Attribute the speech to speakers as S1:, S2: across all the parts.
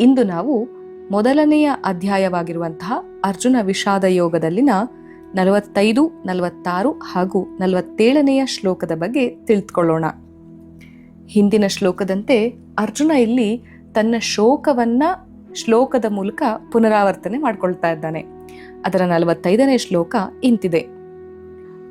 S1: ಇಂದು ನಾವು ಮೊದಲನೆಯ ಅಧ್ಯಾಯವಾಗಿರುವಂತಹ ಅರ್ಜುನ ವಿಷಾದ ಯೋಗದಲ್ಲಿನ ನಲವತ್ತೈದು, ನಲವತ್ತಾರು ಹಾಗೂ ನಲವತ್ತೇಳನೆಯ ಶ್ಲೋಕದ ಬಗ್ಗೆ ತಿಳಿದುಕೊಳ್ಳೋಣ. ಹಿಂದಿನ ಶ್ಲೋಕದಂತೆ ಅರ್ಜುನ ಇಲ್ಲಿ ತನ್ನ ಶೋಕವನ್ನ ಶ್ಲೋಕದ ಮೂಲಕ ಪುನರಾವರ್ತನೆ ಮಾಡಿಕೊಳ್ತಾ ಇದ್ದಾನೆ. ಅದರ ನಲವತ್ತೈದನೇ ಶ್ಲೋಕ ಇಂತಿದೆ.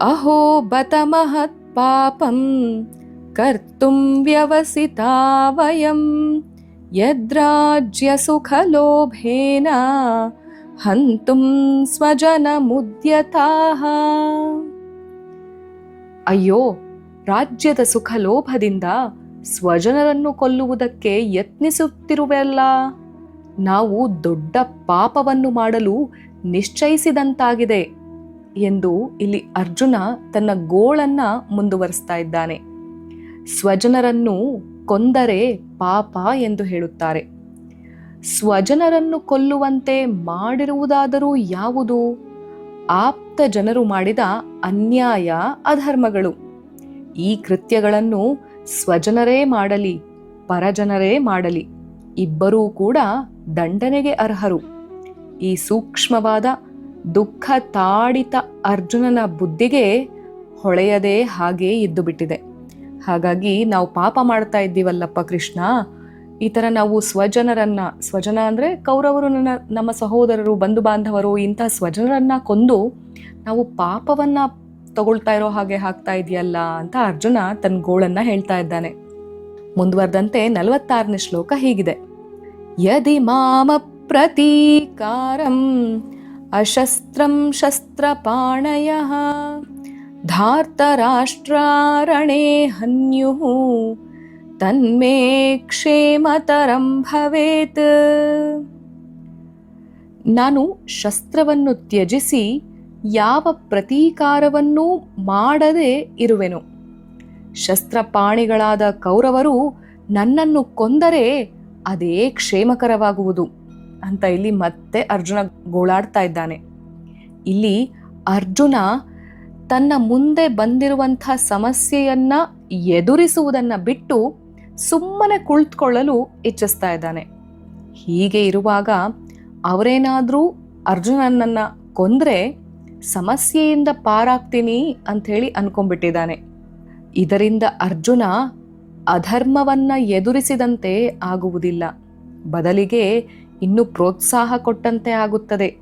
S1: ಅಹೋ ಬತ ಮಹತ್ ಪಾಪಂ, ಕರ್ತುಂ ವ್ಯವಸಿತಾ ವಯಂ ಲೋಭೇನ ಹಂತುಂ ಸ್ವಜನ ಮುದ್ಯತಾಹ ಅಯ್ಯೋ, ರಾಜ್ಯದ ಸುಖ ಲೋಭದಿಂದ ಸ್ವಜನರನ್ನು ಕೊಲ್ಲುವುದಕ್ಕೆ ಯತ್ನಿಸುತ್ತಿರುವೆಲ್ಲ ನಾವು ದೊಡ್ಡ ಪಾಪವನ್ನು ಮಾಡಲು ನಿಶ್ಚಯಿಸಿದಂತಾಗಿದೆ ಎಂದು ಇಲ್ಲಿ ಅರ್ಜುನ ತನ್ನ ಗೋಳನ್ನ ಮುಂದುವರಿಸ್ತಾ ಇದ್ದಾನೆ. ಸ್ವಜನರನ್ನು ಕೊಂದರೆ ಪಾಪ ಎಂದು ಹೇಳುತ್ತಾರೆ. ಸ್ವಜನರನ್ನು ಕೊಲ್ಲುವಂತೆ ಮಾಡಿರುವುದಾದರೂ ಯಾವುದು? ಆಪ್ತ ಜನರು ಮಾಡಿದ ಅನ್ಯಾಯ ಅಧರ್ಮಗಳು. ಈ ಕೃತ್ಯಗಳನ್ನು ಸ್ವಜನರೇ ಮಾಡಲಿ, ಪರಜನರೇ ಮಾಡಲಿ, ಇಬ್ಬರೂ ಕೂಡ ದಂಡನೆಗೆ ಅರ್ಹರು. ಈ ಸೂಕ್ಷ್ಮವಾದ ದುಃಖ ತಾಡಿತ ಅರ್ಜುನನ ಬುದ್ಧಿಗೆ ಹೊಳೆಯದೇ ಹಾಗೇ ಇದ್ದು ಬಿಟ್ಟಿದೆ ಹಾಗಾಗಿ ನಾವು ಪಾಪ ಮಾಡ್ತಾ ಇದ್ದೀವಲ್ಲಪ್ಪ ಕೃಷ್ಣ. ಈ ಥರ ನಾವು ಸ್ವಜನರನ್ನ, ಸ್ವಜನ ಅಂದರೆ ಕೌರವರು ನಮ್ಮ ಸಹೋದರರು, ಬಂಧು ಬಾಂಧವರು, ಇಂಥ ಸ್ವಜನರನ್ನ ಕೊಂದು ನಾವು ಪಾಪವನ್ನ ತಗೊಳ್ತಾ ಇರೋ ಹಾಗೆ ಹಾಕ್ತಾ ಇದೆಯಲ್ಲ ಅಂತ ಅರ್ಜುನ ತನ್ನ ಗೋಳನ್ನ ಹೇಳ್ತಾ ಇದ್ದಾನೆ. ಮುಂದುವರೆದಂತೆ ನಲವತ್ತಾರನೇ ಶ್ಲೋಕ ಹೀಗಿದೆ. ಯದಿ ಮಾಮ ಪ್ರತೀಕಾರಂ ಅಶಸ್ತ್ರಂ ಶಸ್ತ್ರಪಾಣಯ ಧಾರ್ತರಾಷ್ಟ್ರಾರಣೇ ಹನ್ಯು ತನ್ಮೇ ಕ್ಷೇಮತರಂ ಭವೇತ್ ನಾನು ಶಸ್ತ್ರವನ್ನು ತ್ಯಜಿಸಿ ಯಾವ ಪ್ರತೀಕಾರವನ್ನೂ ಮಾಡದೆ ಇರುವೆನು. ಶಸ್ತ್ರಪಾಣಿಗಳಾದ ಕೌರವರು ನನ್ನನ್ನು ಕೊಂದರೆ ಅದೇ ಕ್ಷೇಮಕರವಾಗುವುದು ಅಂತ ಇಲ್ಲಿ ಮತ್ತೆ ಅರ್ಜುನ ಗೋಳಾಡ್ತಾ ಇದ್ದಾನೆ. ಇಲ್ಲಿ ಅರ್ಜುನ ತನ್ನ ಮುಂದೆ ಬಂದಿರುವಂಥ ಸಮಸ್ಯೆಯನ್ನ ಎದುರಿಸುವುದನ್ನ ಬಿಟ್ಟು ಸುಮ್ಮನೆ ಕುಳಿತುಕೊಳ್ಳಲು ಇಚ್ಛಿಸ್ತಾ ಇದ್ದಾನೆ. ಹೀಗೆ ಇರುವಾಗ ಅವರೇನಾದರೂ ಅರ್ಜುನನನ್ನ ಕೊಂದ್ರೆ ಸಮಸ್ಯೆಯಿಂದ ಪಾರಾಗ್ತೀನಿ ಅಂಥೇಳಿ ಅನ್ಕೊಂಡ್ಬಿಟ್ಟಿದ್ದಾನೆ. ಇದರಿಂದ ಅರ್ಜುನ ಅಧರ್ಮವನ್ನ ಎದುರಿಸಿದಂತೆ ಆಗುವುದಿಲ್ಲ. ಬದಲಿಗೆ ಇನ್ನು ಪ್ರೋತ್ಸಾಹ ಕೊಟ್ಟಂತೆ ಆಗುತ್ತದೆ.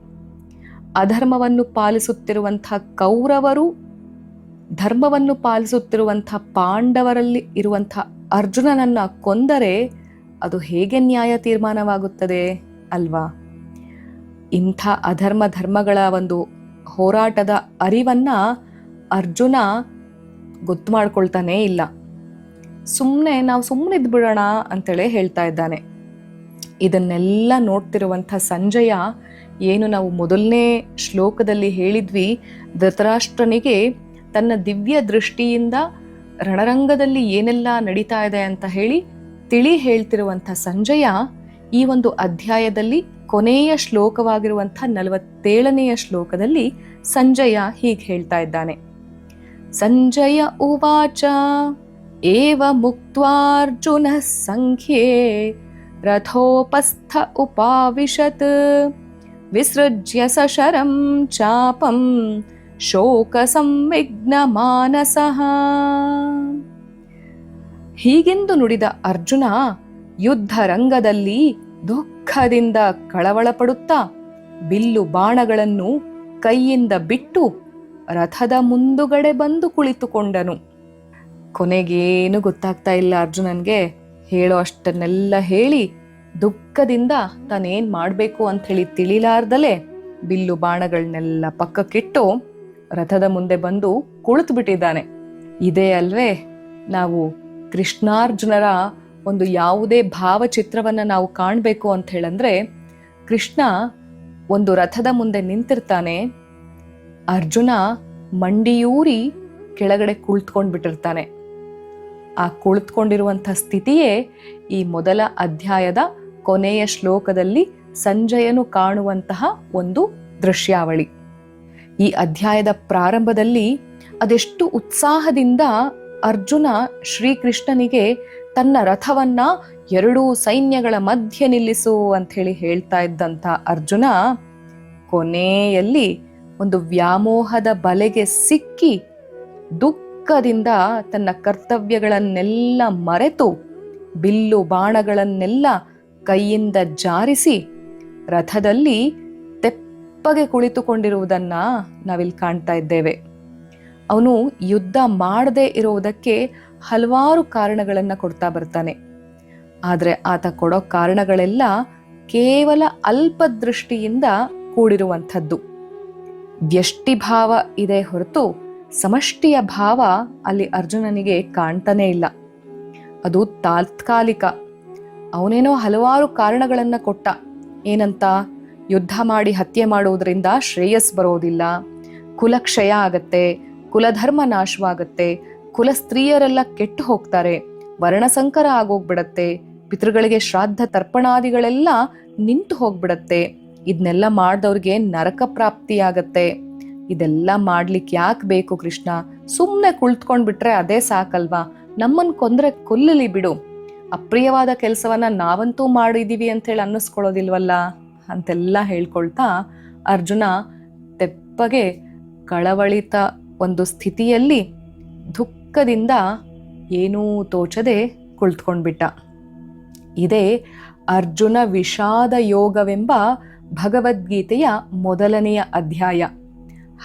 S1: ಅಧರ್ಮವನ್ನು ಪಾಲಿಸುತ್ತಿರುವಂಥ ಕೌರವರು, ಧರ್ಮವನ್ನು ಪಾಲಿಸುತ್ತಿರುವಂಥ ಪಾಂಡವರಲ್ಲಿ ಇರುವಂಥ ಅರ್ಜುನನನ್ನ ಕೊಂದರೆ ಅದು ಹೇಗೆ ನ್ಯಾಯ ತೀರ್ಮಾನವಾಗುತ್ತದೆ ಅಲ್ವಾ? ಇಂಥ ಅಧರ್ಮ ಧರ್ಮಗಳ ಒಂದು ಹೋರಾಟದ ಅರಿವನ್ನ ಅರ್ಜುನ ಗೊತ್ತು ಮಾಡ್ಕೊಳ್ತಾನೇ ಇಲ್ಲ. ಸುಮ್ಮನೆ ನಾವು ಸುಮ್ಮನೆ ಇದ್ಬಿಡೋಣ ಅಂತೇಳಿ ಹೇಳ್ತಾ ಇದ್ದಾನೆ. ಇದನ್ನೆಲ್ಲ ನೋಡ್ತಿರುವಂಥ ಸಂಜಯ ಏನು ನಾವು ಮೊದಲನೇ ಶ್ಲೋಕದಲ್ಲಿ ಹೇಳಿದ್ವಿ, ಧೃತರಾಷ್ಟ್ರನಿಗೆ ತನ್ನ ದಿವ್ಯ ದೃಷ್ಟಿಯಿಂದ ರಣರಂಗದಲ್ಲಿ ಏನೆಲ್ಲ ನಡೀತಾ ಇದೆ ಅಂತ ಹೇಳಿ ತಿಳಿ ಹೇಳ್ತಿರುವಂಥ ಸಂಜಯ ಈ ಒಂದು ಅಧ್ಯಾಯದಲ್ಲಿ ಕೊನೆಯ ಶ್ಲೋಕವಾಗಿರುವಂಥ ನಲವತ್ತೇಳನೆಯ ಶ್ಲೋಕದಲ್ಲಿ ಸಂಜಯ ಹೀಗೆ ಹೇಳ್ತಾ ಇದ್ದಾನೆ. ಸಂಜಯ ಉವಾಚ, ಏವ ಮುಕ್ತ್ವಾರ್ಜುನ ಸಂಖ್ಯೆ ರಥೋಪಸ್ಥ ಉಪಾವಿಶತ್ ವಿಸೃಜ್ಯ ಸಶರಂ ಚಾಪಂ ಶೋಕ ಸಂವಿಘ್ನ ಮಾನಸಃ ಹೀಗೆಂದು ನುಡಿದ ಅರ್ಜುನ ಯುದ್ಧ ರಂಗದಲ್ಲಿ ದುಃಖದಿಂದ ಕಳವಳಪಡುತ್ತಾ ಬಿಲ್ಲು ಬಾಣಗಳನ್ನು ಕೈಯಿಂದ ಬಿಟ್ಟು ರಥದ ಮುಂದುಗಡೆ ಬಂದು ಕುಳಿತುಕೊಂಡನು. ಕೊನೆಗೇನು ಗೊತ್ತಾಗ್ತಾ ಇಲ್ಲ ಅರ್ಜುನನ್ಗೆ. ಹೇಳೋ ಅಷ್ಟನ್ನೆಲ್ಲ ಹೇಳಿ ದುಃಖದಿಂದ ತಾನೇನ್ ಮಾಡಬೇಕು ಅಂತ ಹೇಳಿ ತಿಳಿಲಾರ್ದಲೆ ಬಿಲ್ಲು ಬಾಣಗಳನ್ನೆಲ್ಲ ಪಕ್ಕಕ್ಕಿಟ್ಟು ರಥದ ಮುಂದೆ ಬಂದು ಕುಳಿತು ಬಿಟ್ಟಿದ್ದಾನೆ ಇದೇ ಅಲ್ವೇ, ನಾವು ಕೃಷ್ಣಾರ್ಜುನರ ಒಂದು ಯಾವುದೇ ಭಾವಚಿತ್ರವನ್ನ ನಾವು ಕಾಣಬೇಕು ಅಂತ ಹೇಳಂದ್ರೆ, ಕೃಷ್ಣ ಒಂದು ರಥದ ಮುಂದೆ ನಿಂತಿರ್ತಾನೆ, ಅರ್ಜುನ ಮಂಡಿಯೂರಿ ಕೆಳಗಡೆ ಕುಳಿತುಕೊಂಡು ಬಿಟ್ಟಿರ್ತಾನೆ ಆ ಕುಳಿತುಕೊಂಡಿರುವಂಥ ಸ್ಥಿತಿಯೇ ಈ ಮೊದಲ ಅಧ್ಯಾಯದ ಕೊನೆಯ ಶ್ಲೋಕದಲ್ಲಿ ಸಂಜಯನು ಕಾಣುವಂತಹ ಒಂದು ದೃಶ್ಯಾವಳಿ. ಈ ಅಧ್ಯಾಯದ ಪ್ರಾರಂಭದಲ್ಲಿ ಅದೆಷ್ಟು ಉತ್ಸಾಹದಿಂದ ಅರ್ಜುನ ಶ್ರೀಕೃಷ್ಣನಿಗೆ ತನ್ನ ರಥವನ್ನ ಎರಡೂ ಸೈನ್ಯಗಳ ಮಧ್ಯೆ ನಿಲ್ಲಿಸು ಅಂತ ಹೇಳಿ ಹೇಳ್ತಾ ಇದ್ದಂಥ ಅರ್ಜುನ ಕೊನೆಯಲ್ಲಿ ಒಂದು ವ್ಯಾಮೋಹದ ಬಲೆಗೆ ಸಿಕ್ಕಿ ದುಃಖದಿಂದ ತನ್ನ ಕರ್ತವ್ಯಗಳನ್ನೆಲ್ಲ ಮರೆತು, ಬಿಲ್ಲು ಬಾಣಗಳನ್ನೆಲ್ಲ ಕೈಯಿಂದ ಜಾರಿಸಿ ರಥದಲ್ಲಿ ತೆಪ್ಪಗೆ ಕುಳಿತುಕೊಂಡಿರುವುದನ್ನ ನಾವಿಲ್ಲಿ ಕಾಣ್ತಾ ಇದ್ದೇವೆ. ಅವನು ಯುದ್ಧ ಮಾಡದೇ ಇರುವುದಕ್ಕೆ ಹಲವಾರು ಕಾರಣಗಳನ್ನು ಕೊಡ್ತಾ ಬರ್ತಾನೆ. ಆದರೆ ಆತ ಕೊಡೋ ಕಾರಣಗಳೆಲ್ಲ ಕೇವಲ ಅಲ್ಪದೃಷ್ಟಿಯಿಂದ ಕೂಡಿರುವಂಥದ್ದು. ವ್ಯಷ್ಟಿಭಾವ ಇದೆ ಹೊರತು ಸಮಷ್ಟಿಯ ಭಾವ ಅಲ್ಲಿ ಅರ್ಜುನನಿಗೆ ಕಾಣ್ತಾನೇ ಇಲ್ಲ. ಅದು ತಾತ್ಕಾಲಿಕ. ಅವನೇನೋ ಹಲವಾರು ಕಾರಣಗಳನ್ನು ಕೊಟ್ಟ. ಏನಂತ? ಯುದ್ಧ ಮಾಡಿ ಹತ್ಯೆ ಮಾಡುವುದರಿಂದ ಶ್ರೇಯಸ್ ಬರೋದಿಲ್ಲ. ಕುಲಕ್ಷಯ ಆಗತ್ತೆ, ಕುಲಧರ್ಮ ನಾಶವಾಗತ್ತೆ, ಕುಲ ಸ್ತ್ರೀಯರೆಲ್ಲ ಕೆಟ್ಟು ಹೋಗ್ತಾರೆ, ವರ್ಣಸಂಕರ ಆಗೋಗ್ಬಿಡತ್ತೆ, ಪಿತೃಗಳಿಗೆ ಶ್ರಾದ್ದ ತರ್ಪಣಾದಿಗಳೆಲ್ಲ ನಿಂತು ಹೋಗ್ಬಿಡತ್ತೆ. ಇದನ್ನೆಲ್ಲ ಮಾಡಿದವ್ರಿಗೆ ನರಕ ಪ್ರಾಪ್ತಿಯಾಗತ್ತೆ. ಇದೆಲ್ಲ ಮಾಡ್ಲಿಕ್ಕೆ ಯಾಕೆ ಬೇಕು ಕೃಷ್ಣ? ಸುಮ್ಮನೆ ಕುಳ್ತ್ಕೊಂಡು ಬಿಟ್ರೆ ಅದೇ ಸಾಕಲ್ವಾ? ನಮ್ಮನ್ ಕೊಂದ್ರೆ ಕೊಲ್ಲಲಿ ಬಿಡು. ಅಪ್ರಿಯವಾದ ಕೆಲಸವನ್ನ ನಾವಂತೂ ಮಾಡಿದೀವಿ ಅಂತ ಹೇಳಿ ಅನ್ನಿಸ್ಕೊಳ್ಳೋದಿಲ್ವಲ್ಲ? ಅಂತೆಲ್ಲ ಹೇಳ್ಕೊಳ್ತಾ ಅರ್ಜುನ ತೆಪ್ಪಗೆ ಕಳವಳಿತ ಒಂದು ಸ್ಥಿತಿಯಲ್ಲಿ ದುಃಖದಿಂದ ಏನೂ ತೋಚದೆ ಕುಳಿತುಕೊಂಡ್ಬಿಟ್ಟ ಇದೇ ಅರ್ಜುನ ವಿಷಾದ ಯೋಗವೆಂಬ ಭಗವದ್ಗೀತೆಯ ಮೊದಲನೆಯ ಅಧ್ಯಾಯ.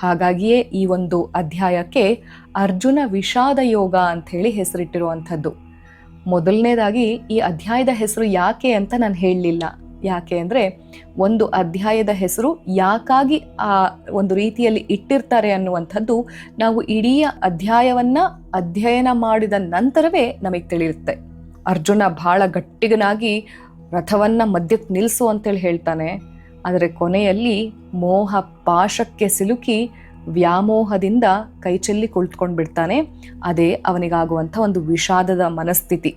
S1: ಹಾಗಾಗಿಯೇ ಈ ಒಂದು ಅಧ್ಯಾಯಕ್ಕೆ ಅರ್ಜುನ ವಿಷಾದ ಯೋಗ ಅಂತ ಹೇಳಿ ಹೆಸರಿಟ್ಟಿರುವಂಥದ್ದು. ಮೊದಲನೇದಾಗಿ ಈ ಅಧ್ಯಾಯದ ಹೆಸರು ಯಾಕೆ ಅಂತ ನಾನು ಹೇಳಲಿಲ್ಲ. ಯಾಕೆ ಅಂದರೆ ಒಂದು ಅಧ್ಯಾಯದ ಹೆಸರು ಯಾಕಾಗಿ ಆ ಒಂದು ರೀತಿಯಲ್ಲಿ ಇಟ್ಟಿರ್ತಾರೆ ಅನ್ನುವಂಥದ್ದು ನಾವು ಇಡೀ ಅಧ್ಯಾಯವನ್ನು ಅಧ್ಯಯನ ಮಾಡಿದ ನಂತರವೇ ನಮಗೆ ತಿಳಿಯುತ್ತೆ. ಅರ್ಜುನ ಬಹಳ ಗಟ್ಟಿಗನಾಗಿ ರಥವನ್ನು ಮಧ್ಯಕ್ಕೆ ನಿಲ್ಲಿಸು ಅಂತೇಳಿ ಹೇಳ್ತಾನೆ. ಆದರೆ ಕೊನೆಯಲ್ಲಿ ಮೋಹ ಪಾಶಕ್ಕೆ ಸಿಲುಕಿ ವ್ಯಾಮೋಹದಿಂದ ಕೈಚೆಲ್ಲಿ ಕುಳಿತುಕೊಂಡು ಬಿಡ್ತಾನೆ ಅದೇ ಅವನಿಗಾಗುವಂಥ ಒಂದು ವಿಷಾದದ ಮನಸ್ಥಿತಿ.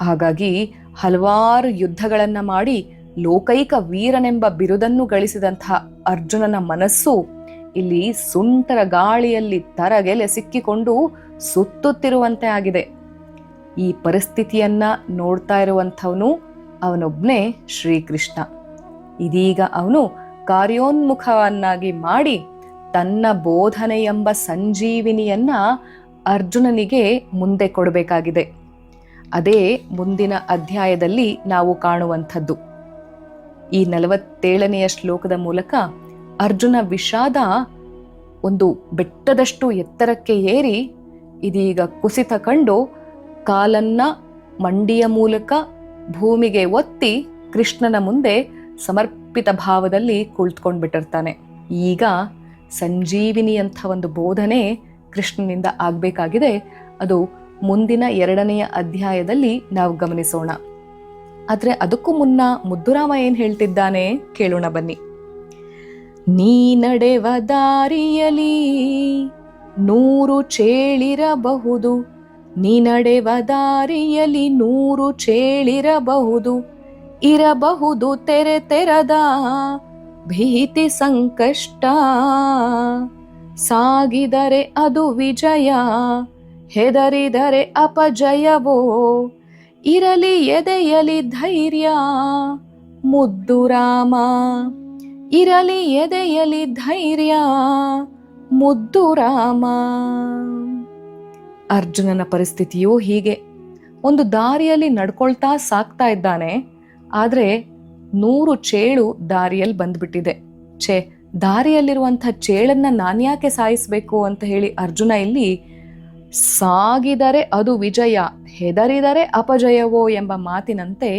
S1: ಹಾಗಾಗಿ ಹಲವಾರು ಯುದ್ಧಗಳನ್ನು ಮಾಡಿ ಲೋಕೈಕ ವೀರನೆಂಬ ಬಿರುದನ್ನು ಗಳಿಸಿದಂತಹ ಅರ್ಜುನನ ಮನಸ್ಸು ಇಲ್ಲಿ ಸುಂಟರ ಗಾಳಿಯಲ್ಲಿ ತರಗೆಲೆ ಸಿಕ್ಕಿಕೊಂಡು ಸುತ್ತುತ್ತಿರುವಂತೆ ಆಗಿದೆ. ಈ ಪರಿಸ್ಥಿತಿಯನ್ನ ನೋಡ್ತಾ ಇರುವಂಥವನು ಅವನೊಬ್ನೇ ಶ್ರೀಕೃಷ್ಣ. ಇದೀಗ ಅವನು ಕಾರ್ಯೋನ್ಮುಖವನ್ನಾಗಿ ಮಾಡಿ ತನ್ನ ಬೋಧನೆ ಎಂಬ ಸಂಜೀವಿನಿಯನ್ನ ಅರ್ಜುನನಿಗೆ ಮುಂದೆ ಕೊಡಬೇಕಾಗಿದೆ. ಅದೇ ಮುಂದಿನ ಅಧ್ಯಾಯದಲ್ಲಿ ನಾವು ಕಾಣುವಂಥದ್ದು. ಈ ನಲವತ್ತೇಳನೆಯ ಶ್ಲೋಕದ ಮೂಲಕ ಅರ್ಜುನ ವಿಷಾದ ಒಂದು ಬೆಟ್ಟದಷ್ಟು ಎತ್ತರಕ್ಕೆ ಏರಿ ಇದೀಗ ಕುಸಿತ ಕಂಡು ಕಾಲನ್ನ ಮಂಡಿಯ ಮೂಲಕ ಭೂಮಿಗೆ ಒತ್ತಿ ಕೃಷ್ಣನ ಮುಂದೆ ಸಮರ್ಪಿತ ಭಾವದಲ್ಲಿ ಕುಳಿತುಕೊಂಡ್ಬಿಟ್ಟಿರ್ತಾನೆ. ಈಗ ಸಂಜೀವಿನಿ ಅಂಥ ಒಂದು ಬೋಧನೆ ಕೃಷ್ಣನಿಂದ ಆಗಬೇಕಾಗಿದೆ. ಅದು ಮುಂದಿನ ಎರಡನೆಯ ಅಧ್ಯಾಯದಲ್ಲಿ ನಾವು ಗಮನಿಸೋಣ. ಆದರೆ ಅದಕ್ಕೂ ಮುನ್ನ ಮುದ್ದುರಾಮ ಏನು ಹೇಳ್ತಿದ್ದಾನೆ ಕೇಳೋಣ ಬನ್ನಿ. ನೀ ನಡೆವ ದಾರಿಯಲಿ ನೂರು ಚೇಳಿರಬಹುದು. ನೀ ನಡೆವ ದಾರಿಯಲಿ ನೂರು ಚೇಳಿರಬಹುದು. ಇರಬಹುದು ತೆರೆ ತೆರದ ಭೀತಿ ಸಂಕಷ್ಟ. ಸಾಗಿದರೆ ಅದು ವಿಜಯ, ಹೆದರಿದರೆ ಅಪಜಯವೋ? ಇರಲಿ ಎದೆಯಲಿ ಧೈರ್ಯ, ಮುದ್ದು ರಾಮ. ಇರಲಿ ಎದೆಯಲಿ ಧೈರ್ಯ, ಮುದ್ದು ರಾಮ. ಅರ್ಜುನನ ಪರಿಸ್ಥಿತಿಯೂ ಹೀಗೆ. ಒಂದು ದಾರಿಯಲ್ಲಿ ನಡ್ಕೊಳ್ತಾ ಸಾಕ್ತಾ ಇದ್ದಾನೆ. ಆದರೆ ನೂರು ಚೇಳು ದಾರಿಯಲ್ಲಿ ಬಂದ್ಬಿಟ್ಟಿದೆ. ಛೇ, ದಾರಿಯಲ್ಲಿರುವಂಥ ಚೇಳನ್ನ ನಾನ್ಯಾಕೆ ಸಾಯಿಸಬೇಕು ಅಂತ ಹೇಳಿ ಅರ್ಜುನ ಇಲ್ಲಿ, ಸಾಗಿದರೆ ಅದು ವಿಜಯ, ಹೆದರಿದರೆ ಅಪಜಯವೋ ಎಂಬ ಮಾತಿನಂತೆ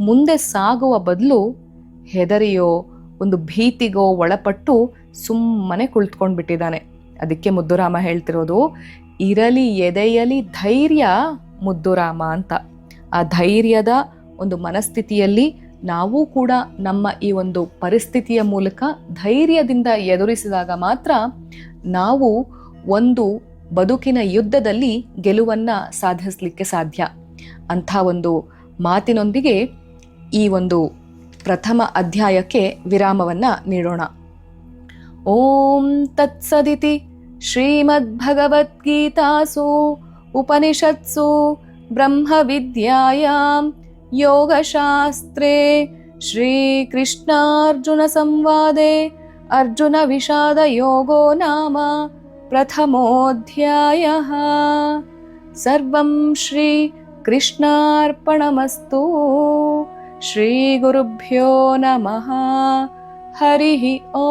S1: ಮುಂದೆ ಸಾಗುವ ಬದಲು ಹೆದರಿಯೋ, ಒಂದು ಭೀತಿಗೋ ಒಳಪಟ್ಟು ಸುಮ್ಮನೆ ಕುಳಿತ್ಕೊಂಡು ಬಿಟ್ಟಿದ್ದಾನೆ ಅದಕ್ಕೆ ಮುದ್ದುರಾಮ ಹೇಳ್ತಿರೋದು, ಇರಲಿ ಎದೆಯಲಿ ಧೈರ್ಯ ಮುದ್ದುರಾಮ ಅಂತ. ಆ ಧೈರ್ಯದ ಒಂದು ಮನಸ್ಥಿತಿಯಲ್ಲಿ ನಾವು ಕೂಡ ನಮ್ಮ ಈ ಒಂದು ಪರಿಸ್ಥಿತಿಯ ಮೂಲಕ ಧೈರ್ಯದಿಂದ ಎದುರಿಸಿದಾಗ ಮಾತ್ರ ನಾವು ಒಂದು ಬದುಕಿನ ಯುದ್ಧದಲ್ಲಿ ಗೆಲುವನ್ನ ಸಾಧಿಸಲಿಕ್ಕೆ ಸಾಧ್ಯ. ಅಂಥ ಒಂದು ಮಾತಿನೊಂದಿಗೆ ಈ ಒಂದು ಪ್ರಥಮ ಅಧ್ಯಾಯಕ್ಕೆ ವಿರಾಮವನ್ನ ನೀಡೋಣ. ಓಂ ತತ್ಸದಿತಿ ಶ್ರೀಮದ್ಭಗವದ್ಗೀತಾಸು ಉಪನಿಷತ್ಸು ಬ್ರಹ್ಮವಿದ್ಯಾಯಾಂ योगशास्त्रे श्रीकृष्णार्जुनसंवादे अर्जुनविषादयोगो नाम प्रथमोऽध्यायः। सर्वं श्रीकृष्णार्पणमस्तु। श्रीगुरुभ्यो नमः। हरिः ओ